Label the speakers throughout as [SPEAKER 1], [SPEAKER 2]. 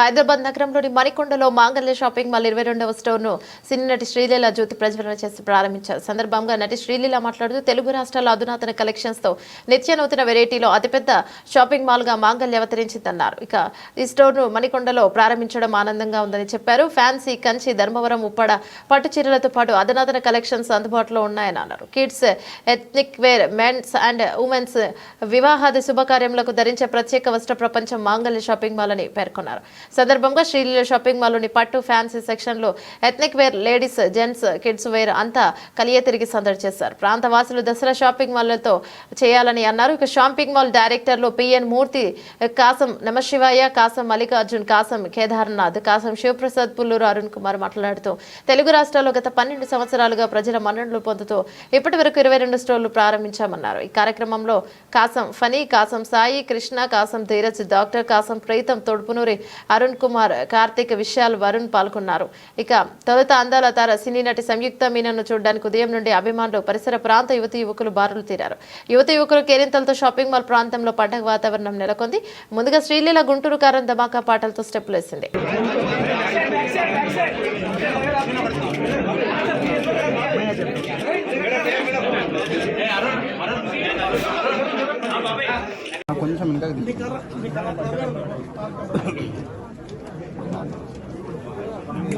[SPEAKER 1] హైదరాబాద్ నగరంలోని మణికొండలో మాంగళ్య shopping mall ఇరవై రెండవ స్టోర్ను సినీ నటి శ్రీలీల జ్యోతి ప్రజ్వలన చేసి ప్రారంభించారు. సందర్భంగా నటి శ్రీలీల మాట్లాడుతూ తెలుగు రాష్ట్రాల అధునాతన కలెక్షన్స్తో నిత్య నూతన వెరైటీలో అతిపెద్ద షాపింగ్ మాల్గా మాంగల్య మాంగళ్య అవతరించిందన్నారు. ఇక ఈ స్టోర్ను మణికొండలో ప్రారంభించడం ఆనందంగా ఉందని చెప్పారు. ఫ్యాన్సీ కంచి ధర్మవరం ఉప్పడ పట్టు చీరలతో పాటు అధునాతన కలెక్షన్స్ అందుబాటులో ఉన్నాయని అన్నారు kids ethnic wear men's and women's వివాహాది శుభకార్యములకు ధరించే ప్రత్యేక వస్త్ర ప్రపంచం మాంగళ్య షాపింగ్ మాల్ అని పేర్కొన్నారు. సందర్భంగా శ్రీలీల షాపింగ్ మాల్లోని పట్టు ఫ్యాన్సీ సెక్షన్లో ethnic wear ladies gents kids wear అంతా కలియ తిరిగి సందడి చేశారు. ప్రాంత వాసులు దసరా షాపింగ్ మాల్లతో చేయాలని అన్నారు. ఇక షాపింగ్ మాల్ డైరెక్టర్లు పిఎన్ మూర్తి కాసం నమశివాయ కాసం మల్లికార్జున్ కాసం కేదార్నాథ్ కాసం శివప్రసాద్ పుల్లూరు అరుణ్ కుమార్ మాట్లాడుతూ తెలుగు రాష్ట్రాల్లో గత పన్నెండు సంవత్సరాలుగా ప్రజల మన్ననలు పొందుతూ ఇప్పటి వరకు ఇరవై రెండు స్టోర్లు ప్రారంభించామన్నారు. ఈ కార్యక్రమంలో కాసం ఫనీ కాసం సాయి కృష్ణ కాసం ధీరజ్ డాక్టర్ కాసం ప్రీతం తొడుపునూరి అరుణ్ కుమార్ కార్తీక్ విశాల్ వరుణ్ పాల్గొన్నారు. ఇక తొలుత అందాల తార సినీ నటి సంయుక్త మీనన్ను చూడడానికి ఉదయం నుండి అభిమానులు పరిసర ప్రాంత యువతి యువకులు బారులు తీరారు. యువతి యువకులు కేరింతలతో షాపింగ్ మాల్ ప్రాంతంలో పండగ వాతావరణం నెలకొంది. ముందుగా శ్రీలీల గుంటూరు కారం ధమాకా పాటలతో స్టెప్పులు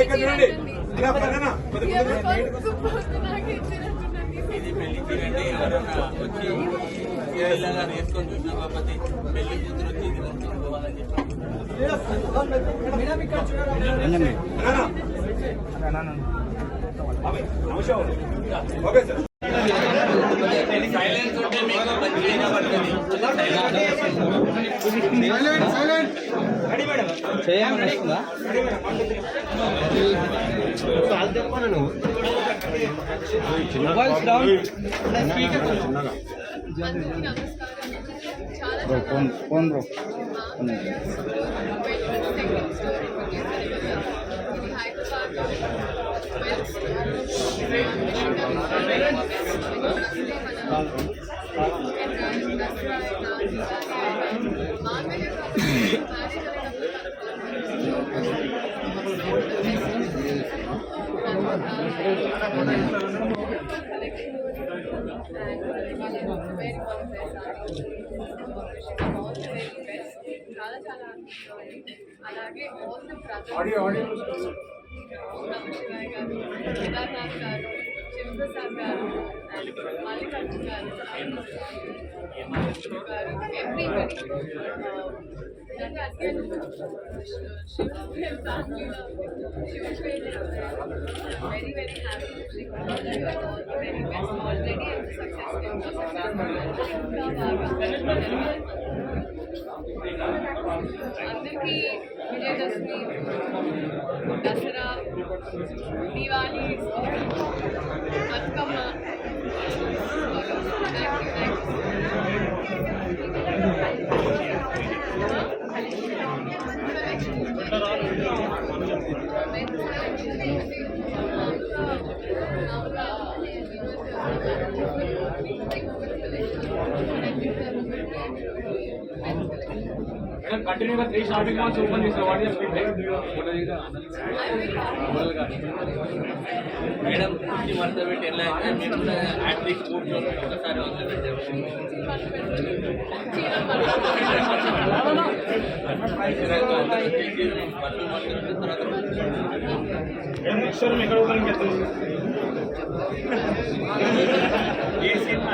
[SPEAKER 2] ఇక్కడ చూడండి. ఇలా పక్కన.
[SPEAKER 3] ఇది పెళ్ళి తీరండి ఎవరన్నా వచ్చి పిల్లగా వేసుకొని చూసిన కాకపోతే పెళ్ళి కూతురు వచ్చి ఇది కొనుక్కొని పోవాలని చెప్పి ఉంటే మీకు మంచిగా పడుతుంది
[SPEAKER 4] అలాగే ఆల్ బ్రదర్స్ నమశివాయ్ గారు కేదార్నాథ్ గారు శివప్రసాద్ గారు and మల్లికార్జున్ గారు అరుణ్ గారు ఎవ్రీబడి అంటే అత్యంత శివ ఫ్యామిలీలో Shiva very very happy very best already success అందరికీ విజయదశమి దసరా దివాళీ బతుకమ్మ Thank
[SPEAKER 5] you. కంటిన్యూగా త్రీ షాపింగ్ మాల్స్ ఓపెన్ చేసిన వాట్ ఇస్
[SPEAKER 3] మేడం కుర్చీ మడత పెట్టి ఎలా అయితే మీరు కూడా యాడ్ తీసి కూర్చొని ఒకసారి వదిలి పెట్టాము బట్టలు మడత పెట్టిన తర్వాత
[SPEAKER 5] నెక్స్ట్ షోరూమ్ ఎక్కడ ఓపెన్ చేస్తుంది
[SPEAKER 3] ఏ సినిమా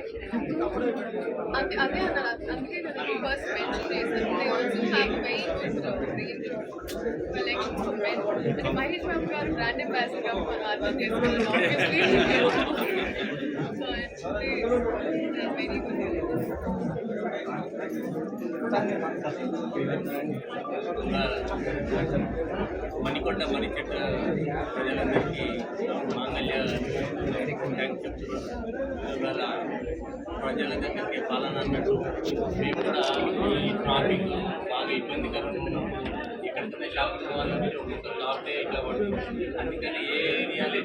[SPEAKER 3] మణికొండ మణిచెట్ట ప్రజలందరికీ మాంగళ్య థ్యాంక్స్ చెప్తున్నాను ఇవాళ ప్రజల దగ్గరికి పాలన అన్నట్టు మేము కూడా ఈ ట్రాఫిక్ బాగా ఇబ్బందికరంగా ఉన్నాం ఇక్కడ షాపింగ్ వాళ్ళు మీరు ఒక్కొక్క షాప్ ఇట్లా పడుతుంది అందుకని ఏ ఏరియాలో